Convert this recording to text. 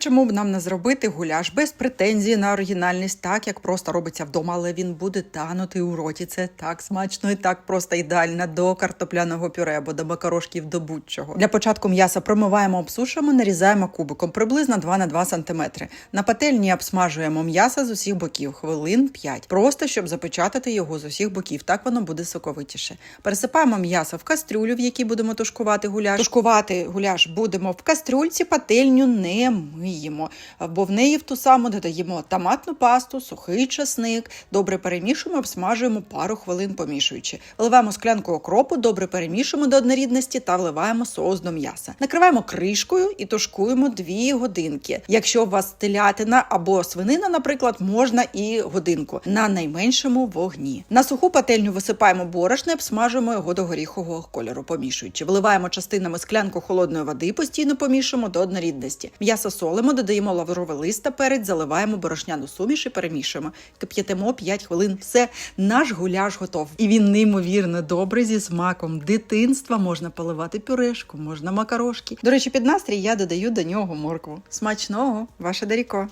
чому б нам не зробити гуляш без претензії на оригінальність, так як просто робиться вдома, але він буде танути у роті. Це так смачно і так просто ідеально до картопляного пюре або до макарошків до будь-чого. Для початку м'яса промиваємо, обсушуємо, нарізаємо кубиком приблизно 2 на 2 см. На пательні обсмажуємо м'ясо з усіх боків хвилин 5, просто щоб запечатати його з усіх боків. Так воно буде соковитіше. Пересипаємо м'ясо в кастрюлю, в якій будемо тушкувати гуляш. Тушкувати гуляш будемо в кастрюльці, пательню не миємо, бо в неї в ту саму додаємо томатну пасту, сухий часник, добре перемішуємо, обсмажуємо пару хвилин помішуючи. Вливаємо склянку окропу, добре перемішуємо до однорідності та вливаємо соус до м'яса. Накриваємо кришкою і тушкуємо 2 годинки. Якщо у вас телятина або свинина, наприклад, можна і годинку на найменшому вогні. На суху пательню висипаємо борошно, і обсмажуємо його до горіхового кольору, помішуючи. Вливаємо частинами склянку холодної води, постійно помішуємо до однорідності. М'ясо солимо, додаємо лавровий лист та перець, заливаємо борошняну суміш і перемішуємо. Кип'ятимо 5 хвилин. Все, наш гуляш готов. І він неймовірно добрий зі смаком дитинства. Можна поливати пюрешку, можна макарошки. До речі, під настрій я додаю до нього моркву. Смачного, ваше Даріко.